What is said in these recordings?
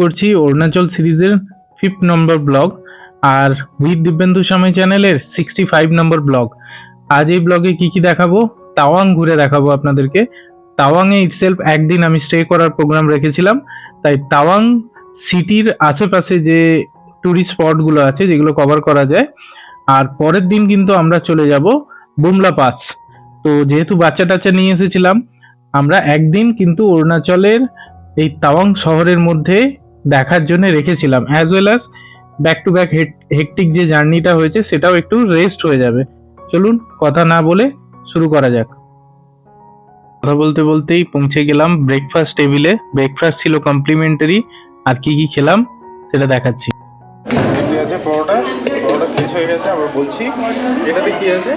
করছি অরুণাচল সিরিজের fifth number blog আর উইথ দিব্যেন্দু স্বামী চ্যানেলের সিক্সটি ফাইভ নম্বর ব্লগ আজ এই ব্লগে কি কি দেখাবো? তাওয়াং ঘুরে দেখাবো আপনাদেরকে। তাওয়াংয়ে ইটসেলফ একদিন আমি স্টে করার প্রোগ্রাম রেখেছিলাম। তাই তাওয়াং সিটির আশেপাশে যে ট্যুরিস্ট স্পটগুলো আছে, যেগুলো কভার করা যায়, আর পরের দিন কিন্তু আমরা চলে যাব বুমলা পাস তো যেহেতু বাচ্চা টাচ্চা নিয়ে এসেছিলাম, আমরা একদিন কিন্তু অরুণাচলের এই তাওয়াং শহরের মধ্যে দেখার জন্য রেখেছিলাম as well as back to back hectic যে জার্নিটা হয়েছে সেটাও একটু রেস্ট হয়ে যাবে। চলুন কথা না বলে শুরু করা যাক। কথা বলতে বলতেই পৌঁছে গেলাম ব্রেকফাস্ট টেবিলে ব্রেকফাস্ট ছিল কমপ্লিমেন্টারি আর কি কি খেলাম সেটা দেখাচ্ছি। আছে পরোটা? পরোটা শেষ হয়ে গেছে আবার বলছি। এটাতে কি আছে?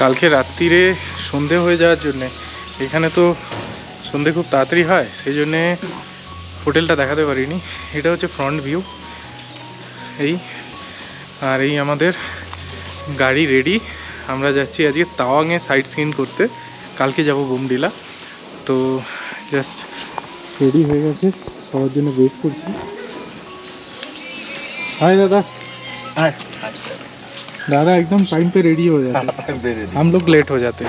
কালকে রাত্রিরে সন্ধে হয়ে যাওয়ার জন্যে, এখানে তো সন্ধে খুব তাড়াতাড়ি হয়, সেই জন্যে হোটেলটা দেখাতে পারিনি। এটা হচ্ছে ফ্রন্ট ভিউ এই, আর এই আমাদের গাড়ি রেডি আমরা যাচ্ছি আজকে তাওয়াংয়ে সাইট সিন করতে। কালকে যাব বুমডিলা। তো জাস্ট রেডি হয়ে গেছে। সবার জন্য ওয়েট করছি। হাই দাদা। दादा एकदम टाइम पे रेडी हो जाते हम लोग लेट हो जाते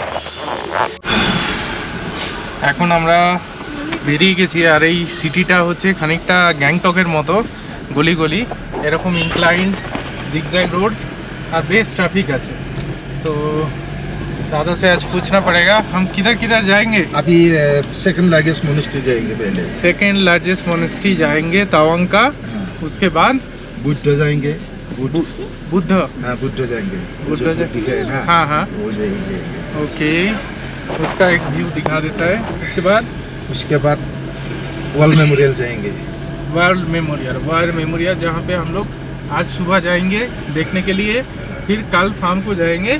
এখন আমরা বেরিয়ে গেছি আর এই সিটিটা হচ্ছে খানিকটা গ্যাংটকের মতো গলি গলি এরকম ইনক্লাইন্ড জিগজ্যাগ রোড আর বেশ ট্রাফিক আছে তো दादा से आज पूछना पड़ेगा हम किधर किधर जाएंगे अभी सेकंड लार्जेस्ट मोनेस्ट्री जाएंगे पहले सेकंड लार्जेस्ट मोनेस्ट्री जाएंगे तावांग का हाँ। उसके बाद बुद्ध जाएंगे बुद्ध। बुद्ध। हाँ बुद्ध जाएँगे। बुद्ध जो जा- बुद्ध का है ना? हाँ हाँ। वो जाएँगे जाएँगे। ओके। उसका एक व्यू दिखा देता है। उसके बाद? उसके बाद वॉल मेमोरियल जाएँगे। World memorial. वर्ल्ड मेमोरियल जहाँ पे हम लोग आज सुबह जाएँगे देखने के लिए फिर कल शाम को जाएँगे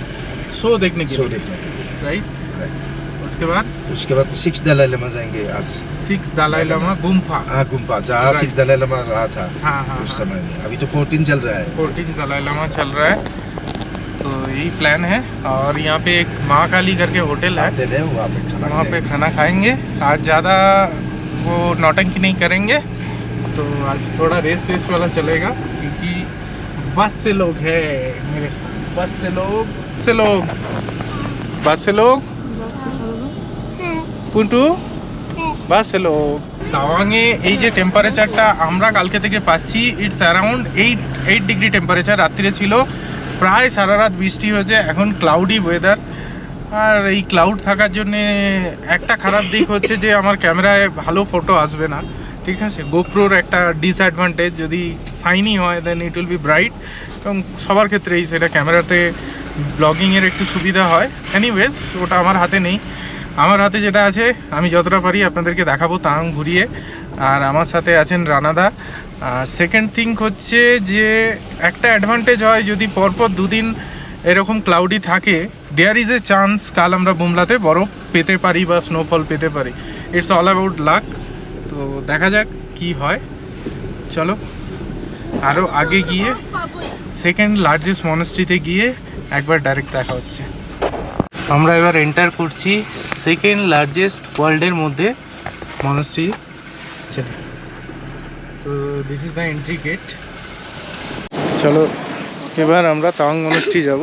शो देखने के लिए। राइट. उसके बाद? उसके बाद सिक्स दलाई लामा जाएँगे आज। सिक्स दलाई लामा गुम्फा। हाँ गुम्पा जहाँ सिक्स दलाई लामा रहा था हाँ हाँ उस समय में। अभी तो फोर्टीन चल रहा है। फोर्टीन दलाई लामा चल रहा है। तो यही प्लान है। और यहाँ पे एक महाकाली करके होटल है। वहाँ पे खाना वहाँ पे खाएँगे। खाना खाएँगे। आज ज़्यादा वो नौटंकी नहीं करेंगे। तो आज थोड़ा रेस रेस वाला चलेगा। क्योंकि बस से लोग है मेरे साथ। बस से लोग। से लोग। बस से लोग। পুন্টু? বাস এলো তাওয়াংয়ে এই যে টেম্পারেচারটা আমরা কালকে থেকে পাচ্ছি it's around eight eight degree temperature রাত্রিরে ছিল। প্রায় সারা রাত বৃষ্টি হয়েছে এখন ক্লাউডি ওয়েদার আর এই ক্লাউড থাকার জন্যে একটা খারাপ দিক হচ্ছে যে আমার ক্যামেরায় ভালো ফটো আসবে না ঠিক আছে? গোপ্রোর একটা ডিসঅ্যাডভান্টেজ যদি সাইনি হয় then it will be bright এবং সবার ক্ষেত্রেই সেটা ক্যামেরাতে ব্লগিংয়ের একটু সুবিধা হয়। এনিওয়েজ ওটা আমার হাতে নেই। আমার হাতে যেটা আছে, আমি যতটা পারি আপনাদেরকে দেখাবো তাং ঘুরিয়ে। আর আমার সাথে আছেন রানাদা। আর সেকেন্ড থিং হচ্ছে যে, একটা অ্যাডভান্টেজ হয় যদি পরপর দুদিন এরকম ক্লাউডি থাকে দেয়ার ইজ এ চান্স কাল আমরা বুমলাতে বরফ পেতে পারি বা স্নোফল পেতে পারি। ইটস অল অ্যাবাউট লাক তো দেখা যাক কি হয়। চলো আরও আগে গিয়ে সেকেন্ড লার্জেস্ট মনেস্ট্রিতে গিয়ে একবার ডাইরেক্ট দেখা হচ্ছে। আমরা এবার এন্টার করছি সেকেন্ড লার্জেস্ট ওয়ার্ল্ডের মধ্যে মনেস্ট্রি ছেলে। তো this is the entry gate চলো, এবার আমরা তাওয়াং মনেস্ট্রি যাব।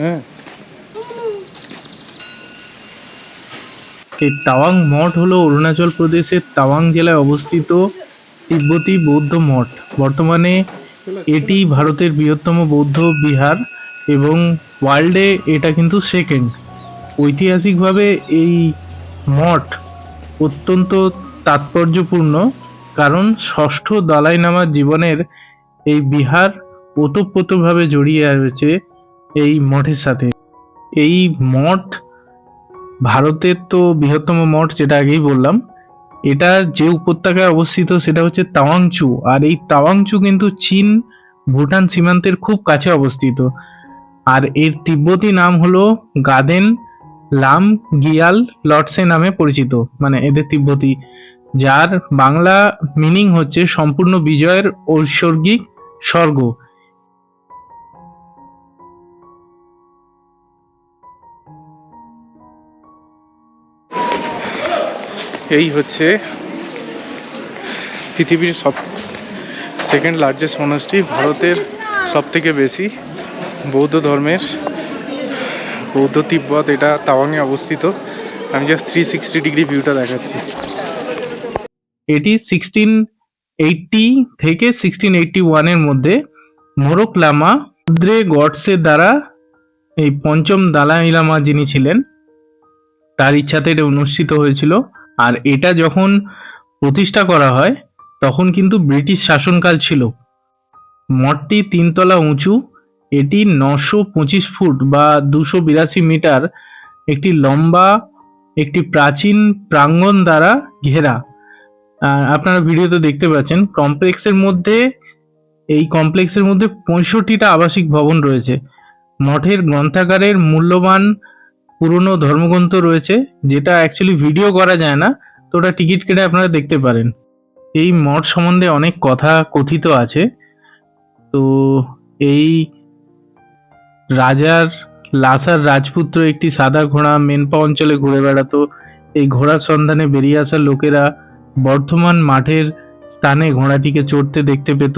হ্যাঁ। এই তাওয়াং মঠ হলো অরুণাচল প্রদেশের তাওয়াং জেলায় অবস্থিত তিব্বতী বৌদ্ধ মঠ। বর্তমানে এটি ভারতের বৃহত্তম বৌদ্ধ বিহার এবং ওয়ার্ল্ডে এটা কিন্তু সেকেন্ড ঐতিহাসিকভাবে এই মঠ অত্যন্ত তাৎপর্যপূর্ণ কারণ ষষ্ঠ দালাই নামার জীবনের এই বিহার ওতপ্রোতভাবে জড়িয়ে রয়েছে এই মঠের সাথে। এই মঠ ভারতের তো বৃহত্তম মঠ, যেটা আগেই বললাম এটা যে উপত্যকায় অবস্থিত সেটা হচ্ছে তাওয়াংচু। আর এই তাওয়াংচু কিন্তু চীন ভুটান সীমান্তের খুব কাছে অবস্থিত। আর এর তিব্বতী নাম হলো গাদেন লাম গিয়াল লটসে নামে পরিচিত মানে এদের তিব্বতী। যার বাংলা মিনিং হচ্ছে সম্পূর্ণ বিজয়ের ঐশ্বর্গিক স্বর্গ। এই হচ্ছে পৃথিবীর সব সেকেন্ড লার্জেস্ট মনাস্ট্রি ভারতের সব থেকে বেশি বৌদ্ধ ধর্মের বৌদ্ধ তিব্বত, এটা তাওয়াংয়ে অবস্থিত। আমি জাস্ট থ্রি সিক্সটি ডিগ্রি ভিউটা দেখাচ্ছি। এটি সিক্সটিন এইটটি থেকে সিক্সটিন এইটটি ওয়ানের মধ্যে মোরক লামা রুদ্রে গডসের দ্বারা এই পঞ্চম দালাই লামা যিনি ছিলেন, তার ইচ্ছাতে এটা অনুষ্ঠিত হয়েছিল। আর এটা যখন প্রতিষ্ঠা করা হয়, তখন কিন্তু ব্রিটিশ শাসনকাল ছিল। মঠটি তিনতলা উঁচু, এটি নশো পঁচিশ ফুট বা দুশো বিরাশি মিটার, একটি লম্বা, একটি প্রাচীন প্রাঙ্গণ দ্বারা ঘেরা। আপনারা ভিডিওতে দেখতে পাচ্ছেন, কমপ্লেক্সের মধ্যে, এই কমপ্লেক্সের মধ্যে পঁয়ষট্টিটা আবাসিক ভবন রয়েছে। মঠের গ্রন্থাগারের মূল্যবান পুরনো ধর্মগ্রন্থ রয়েছে, যেটা অ্যাকচুয়ালি ভিডিও করা যায় না, তো ওটা টিকিট কেটে আপনারা দেখতে পারেন। এই মঠ সম্বন্ধে অনেক কথা কথিত আছে। তো এই রাজার, লাসার রাজপুত্র একটি সাদা ঘোড়া মেনপা অঞ্চলে ঘুরে বেড়াতো। এই ঘোড়ার সন্ধানে বেরিয়ে আসা লোকেরা বর্ধমান মাঠের স্থানে ঘোড়াটিকে চড়তে দেখতে পেত।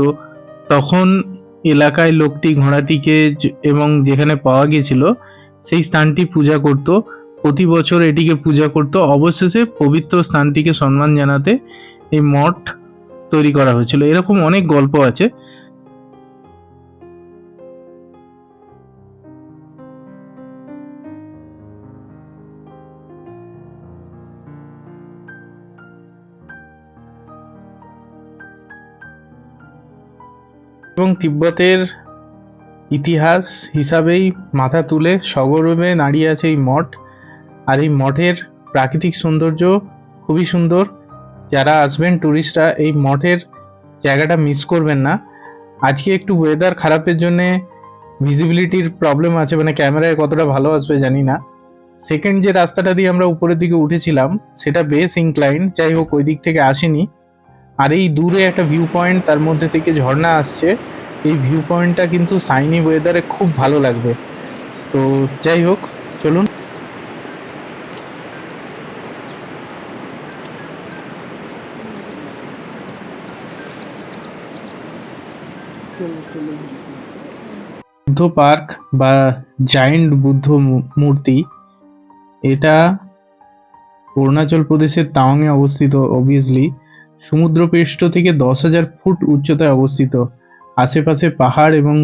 তখন এলাকায় লোকটি ঘোড়াটিকে এবং যেখানে পাওয়া গিয়েছিল সেই স্থানটি পূজা করত। প্রতি বছর এটিকে পূজা করত। অবশেষে পবিত্র স্থানটিকে সম্মান জানাতে এই মঠ তৈরি করা হয়েছিল। এরকম অনেক গল্প আছে। এবং তিব্বতের ইতিহাস হিসাবেই মাথা তুলে সগর্বে দাঁড়িয়ে আছে এই মঠ। আর এই মঠের প্রাকৃতিক সৌন্দর্য খুবই সুন্দর। যারা আসবেন ট্যুরিস্টরা এই মঠের জায়গাটা মিস করবেন না। আজকে একটু ওয়েদার খারাপের জন্যে ভিজিবিলিটির প্রবলেম আছে মানে ক্যামেরায় কতটা ভালো আসবে জানি না। সেকেন্ড যে রাস্তাটা দিয়ে আমরা উপরের দিকে উঠেছিলাম, সেটা বেশ ইনক্লাইন যাই হোক ওই দিক থেকে আসেনি। আর এই দূরে একটা ভিউ পয়েন্ট তার মধ্যে থেকে ঝর্ণা আসছে। এই ভিউ পয়েন্টটা কিন্তু সাইনি ওয়েদারে খুব ভালো লাগবে। তো যাই হোক, চলুন। বুদ্ধ পার্ক বা জায়েন্ট বুদ্ধ মূর্তি, এটা অরুণাচল প্রদেশের তাওয়াংয়ে অবস্থিত অবভিয়াসলি সমুদ্রপৃষ্ঠ থেকে দশ হাজার ফুট উচ্চতায় অবস্থিত। আশেপাশে পাহাড় এবং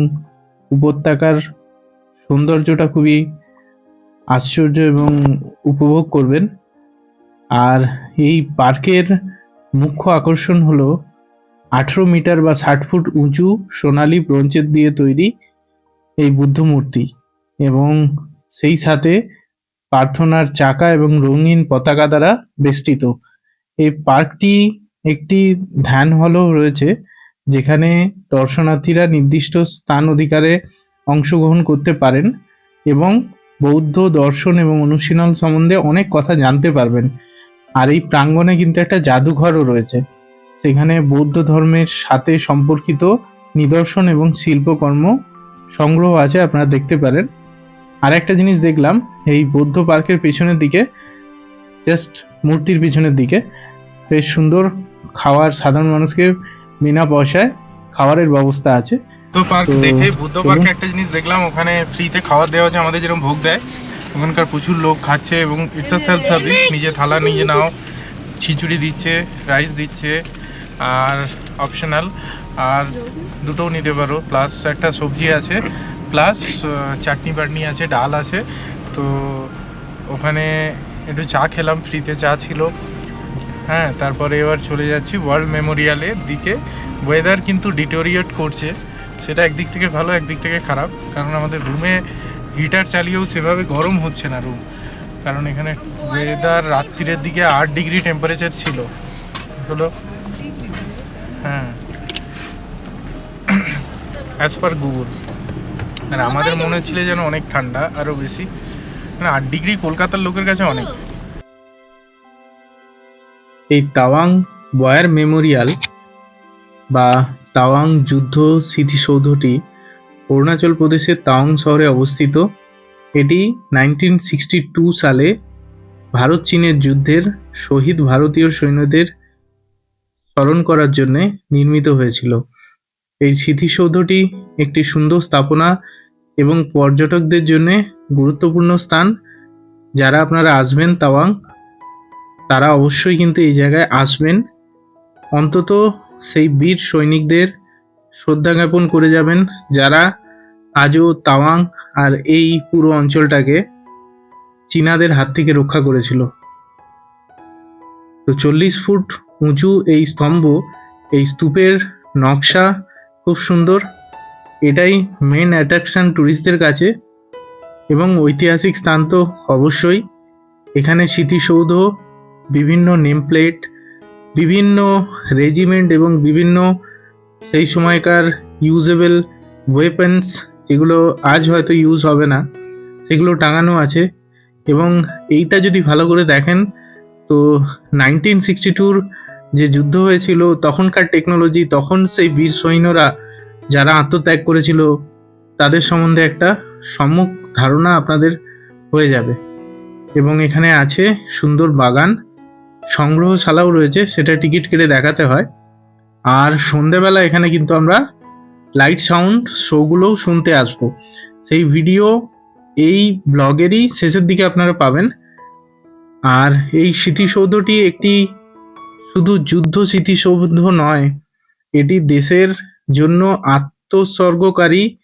উপত্যকার সৌন্দর্যটা খুবই আশ্চর্য এবং উপভোগ করবেন। আর এই পার্কের মুখ্য আকর্ষণ হলো আঠেরো মিটার বা ষাট ফুট উঁচু সোনালী ব্রোঞ্চের দিয়ে তৈরি এই বুদ্ধ মূর্তি এবং সেই সাথে প্রার্থনার চাকা এবং রঙিন পতাকা দ্বারা বেষ্টিত। এই পার্কটি একটি ধ্যান হলও রয়েছে। যেখানে দর্শনার্থীরা নির্দিষ্ট স্থান অধিকারে অংশগ্রহণ করতে পারেন এবং বৌদ্ধ দর্শন এবং অনুশীলন সম্বন্ধে অনেক কথা জানতে পারবেন। আর এই প্রাঙ্গণে কিন্তু একটা জাদুঘরও রয়েছে। সেখানে বৌদ্ধ ধর্মের সাথে সম্পর্কিত নিদর্শন এবং শিল্পকর্ম সংগ্রহ আছে, আপনারা দেখতে পারেন। আর একটা জিনিস দেখলাম, এই বৌদ্ধ পার্কের পেছনের দিকে, জাস্ট মূর্তির পিছনের দিকে, বেশ সুন্দর খাওয়ার সাধারণ মানুষকে বিনা পয়সায় খাবারের ব্যবস্থা আছে। তো পার্ক দেখে বুদ্ধ পার্কে একটা জিনিস দেখলাম ওখানে ফ্রিতে খাবার দেওয়া হচ্ছে আমাদের যেরকম ভোগ দেয় ওখানকার প্রচুর লোক খাচ্ছে এবং ইটস আ সেলফ সার্ভিস নিজে থালা নিজে নাও খিচুড়ি দিচ্ছে রাইস দিচ্ছে আর অপশনাল আর দুটোও নিতে পারো প্লাস একটা সবজি আছে প্লাস চাটনি বাটনি আছে ডাল আছে তো ওখানে একটু চা খেলাম ফ্রিতে চা ছিল। হ্যাঁ তারপরে এবার চলে যাচ্ছি ওয়ার্ল্ড মেমোরিয়ালের দিকে ওয়েদার কিন্তু ডিটোরিয়েট করছে। সেটা একদিক থেকে ভালো, একদিক থেকে খারাপ। কারণ আমাদের রুমে হিটার চালিয়েও সেভাবে গরম হচ্ছে না রুম কারণ এখানে ওয়েদার রাত্রিরের দিকে আট ডিগ্রি টেম্পারেচার ছিল। হলো হ্যাঁ। অ্যাজ পার গুগল আর আমাদের মনে হচ্ছিল যেন অনেক ঠান্ডা, আরও বেশি। মানে আট ডিগ্রি কলকাতার লোকের কাছে অনেক। এই তাওয়াং ওয়ার মেমোরিয়াল বা তাওয়াং যুদ্ধ স্মৃতিসৌধটি অরুণাচল প্রদেশের তাওয়াং শহরে অবস্থিত। এটি নাইনটিন সিক্সটি টু সালে ভারত চীনের যুদ্ধের শহীদ ভারতীয় সৈন্যদের স্মরণ করার জন্য নির্মিত হয়েছিল। এই স্মৃতিসৌধটি একটি সুন্দর স্থাপনা এবং পর্যটকদের জন্য গুরুত্বপূর্ণ স্থান। যারা আপনারা আসবেন তাওয়াং তারা অবশ্যই কিন্তু এই জায়গায় আসবেন। অন্তত সেই বীর সৈনিকদের শ্রদ্ধা জ্ঞাপন করে যাবেন, যারা আজও তাওয়াং আর এই পুরো অঞ্চলটাকে চীনাদের হাত থেকে রক্ষা করেছিল। তো চল্লিশ ফুট উঁচু এই স্তম্ভ, এই স্তূপের নকশা খুব সুন্দর। এটাই মেন অ্যাট্রাকশন ট্যুরিস্টদের কাছে এবং ঐতিহাসিক স্থান তো অবশ্যই। এখানে স্মৃতিসৌধ বিভিন্ন নেম প্লেট বিভিন্ন রেজিমেন্ট এবং বিভিন্ন সেই সময়কার ইউজেবল ওয়েপন্স যেগুলো আজ হয়তো ইউজ হবে না, সেগুলো টাঙানো আছে। এবং এইটা যদি ভালো করে দেখেন, তো নাইনটিন সিক্সটি টুর যে যুদ্ধ হয়েছিল, তখনকার টেকনোলজি তখন সেই বীর সৈন্যরা যারা আত্মত্যাগ করেছিল, তাদের সম্বন্ধে একটা সম্মুখ ধারণা আপনাদের হয়ে যাবে। এবং এখানে আছে সুন্দর বাগান। সংগ্রহশালাও রয়েছে সেটা টিকিট কেটে দেখাতে হয়। আর সন্ধেবেলা এখানে কিন্তু আমরা লাইট সাউন্ড শোগুলোও শুনতে আসব। সেই ভিডিও এই ব্লগেরই শেষের দিকে আপনারা পাবেন। আর এই স্মৃতিসৌধটি একটি শুধু যুদ্ধ স্মৃতিসৌধ নয়, এটি দেশের জন্য আত্মোৎসর্গকারী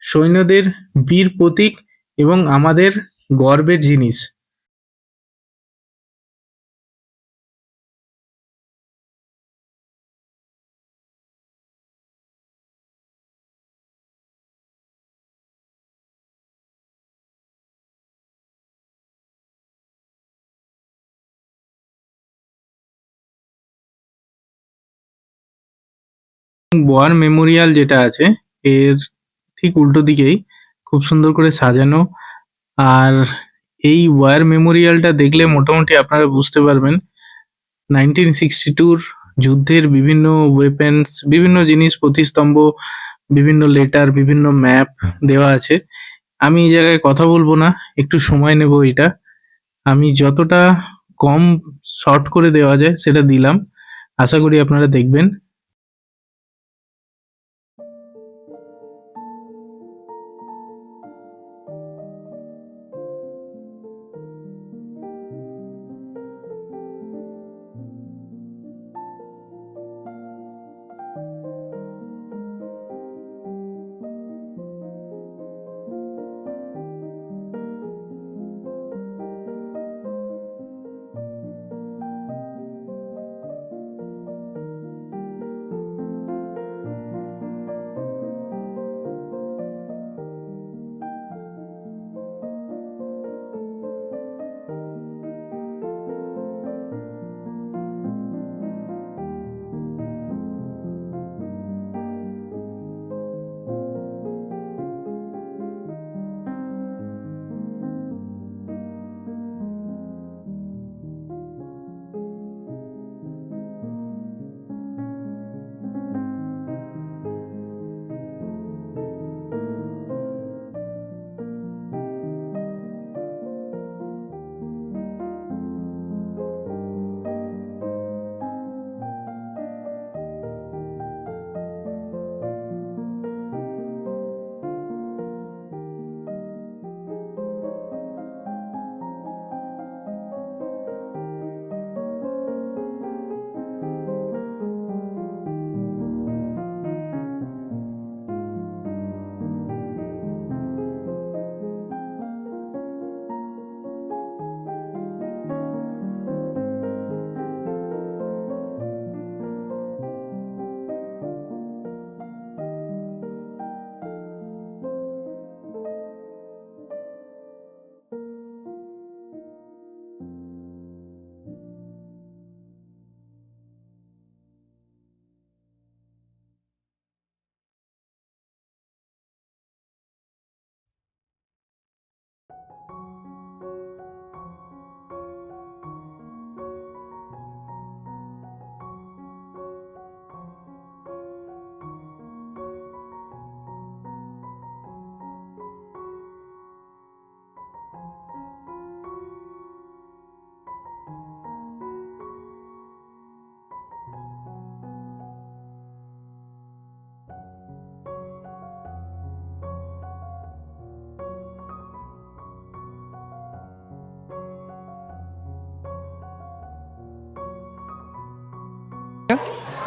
সৈন্যদের বীর প্রতীক এবং আমাদের গর্বের জিনিস। ওয়ার মেমোরিয়াল যেটা আছে, এর ঠিক উল্টো দিকেই খুব সুন্দর করে সাজানো। আর এই ওয়ার মেমোরিয়ালটা দেখলে মোটামুটি আপনারা বুঝতে পারবেন নাইনটিন সিক্সটি টুর যুদ্ধের বিভিন্ন ওয়েপেন্স বিভিন্ন জিনিস, প্রতিস্তম্ভ, বিভিন্ন লেটার বিভিন্ন ম্যাপ দেওয়া আছে। আমি এই জায়গায় কথা বলব না, একটু সময় নেব এটা। আমি যতটা কম শর্ট করে দেওয়া যায়, সেটা দিলাম। আশা করি আপনারা দেখবেন।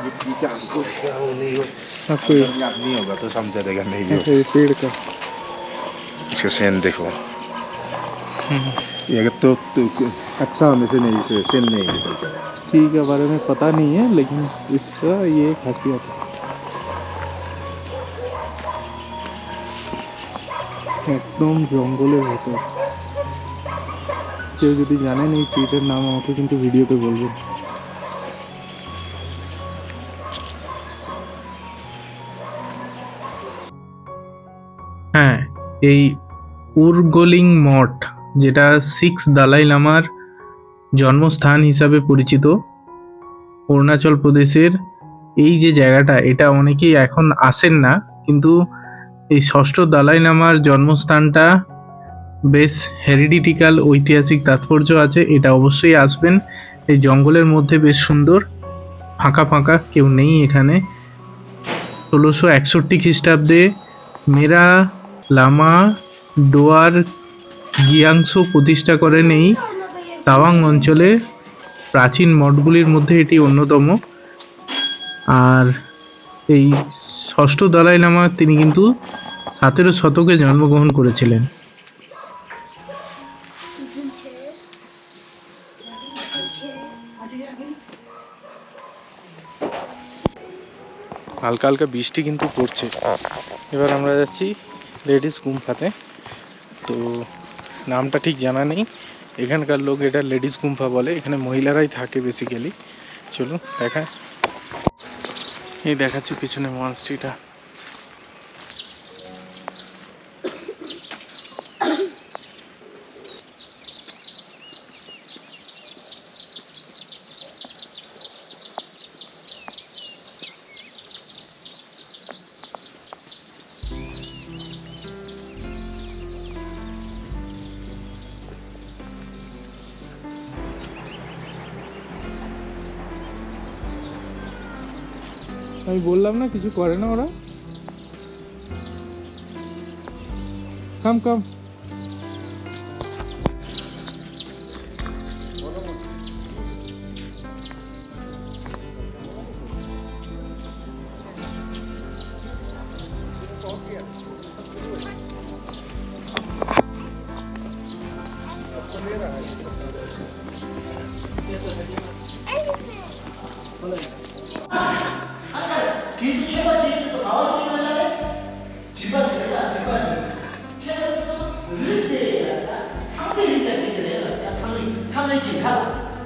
ये क्या हमको क्या वो नहीं हो आपको ये- याद नहीं होगा तो समझा देगा नहीं हो अच्छा ये पेड़ का इसका सेन देखो हम्म। ये अगर तो, तो अच्छा होने से नहीं से सेन नहीं निकलता टी के बारे में पता नहीं है लेकिन इसका ये एक खासियत है একদম জঙ্গলের ভেতর কেউ যদি জানেন এই ট্রিটের নাম আমাকে কিন্তু ভিডিওতে বলবেন হ্যাঁ এই উরগোলিং মঠ, যেটা সিক্স দালাই লামার জন্মস্থান হিসাবে পরিচিত, অরুণাচল প্রদেশের এই যে জায়গাটা, এটা অনেকেই এখন আসেন না, কিন্তু এই ষষ্ঠ দালাই লামার জন্মস্থানটা বেশ হেরিডিটিক্যাল, ঐতিহাসিক তাৎপর্য আছে, এটা অবশ্যই আসবেন। এই জঙ্গলের মধ্যে বেশ সুন্দর, ফাঁকা ফাঁকা, কেউ নেই এখানে। ষোলোশো একষট্টি খ্রিস্টাব্দে মেরা লামা ডোয়ার গিয়াংস প্রতিষ্ঠা করেন এই তাওয়াং অঞ্চলে। প্রাচীন মঠগুলির মধ্যে এটি অন্যতম। আর এই ষষ্ঠ দলাই লামা তিনি কিন্তু সতেরো শতকে জন্মগ্রহণ করেছিলেন। হালকা হালকা বৃষ্টি কিন্তু পড়ছে। এবার আমরা যাচ্ছি লেডিস গুম্ফাতে তো নামটা ঠিক জানা নেই। এখানকার লোক এটা লেডিস গুম্ফা বলে। এখানে মহিলারাই থাকে বেসিক্যালি চলুন দেখা। এই দেখাচ্ছি পিছনে মনস্ট্রিটা আমি বললাম না কিছু করে না ওরা। কাম কাম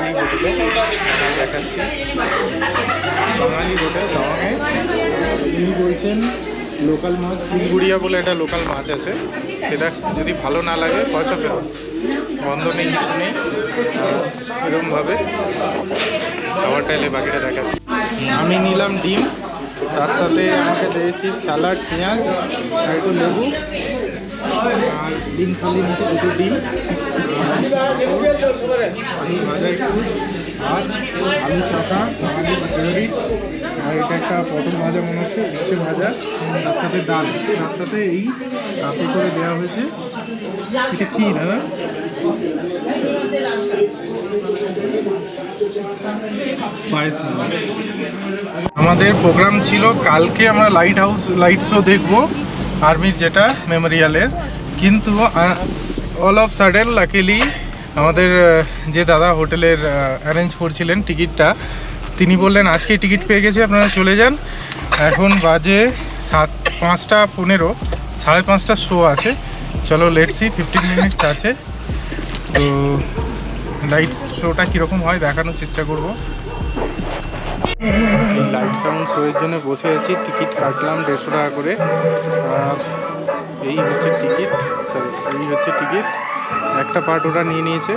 বাঙালি হোটেলে দেখাচ্ছি। বাঙালি হোটেল তাওয়াঙে তিনি বলছেন, লোকাল মাছ শিলগুড়িয়া বলে একটা লোকাল মাছ আছে। সেটা যদি ভালো না লাগে, পয়সা ফেরত। বন্ধ নেই, কিছু নেই। এরকমভাবে খাবারটা এলে বাকিটা দেখাচ্ছি। আমি নিলাম ডিম। তার সাথে আমাকে দিয়েছি স্যালাড, পেঁয়াজ আর একটু লেবু। আর ডিম খালি নিচে দুটো ডিম পানি ভাজা একটু আর আলু চটা বাঙালি ফেভারিট আর এটা একটা পটল ভাজা মনে হচ্ছে উচ্ছে ভাজা তার সাথে ডাল তার সাথে এই কাপে করে দেওয়া হয়েছে এটা কি দাদা আমাদের প্রোগ্রাম ছিল, কালকে আমরা লাইট হাউস লাইট শো দেখব। আর্মির যেটা মেমোরিয়ালের। কিন্তু অল অফ সাডেন লাকিলি আমাদের যে দাদা হোটেলের অ্যারেঞ্জ করছিলেন টিকিটটা, তিনি বললেন আজকে টিকিট পেয়ে গেছে, আপনারা চলে যান। এখন বাজে সাত, পাঁচটা পনেরো, সাড়ে পাঁচটা শো আছে। চলো লেটসি ফিফটিন মিনিটস আছে। তো লাইট শোটা কীরকম হয় দেখানোর চেষ্টা করব। লাইট সাউন্ড শোয়ের জন্য বসে আছি। টিকিট কাটলাম দেড়শো টাকা করে। আর এই হচ্ছে টিকিট সরি এই হচ্ছে টিকিট একটা পার্ট ওরা নিয়ে নিয়েছে।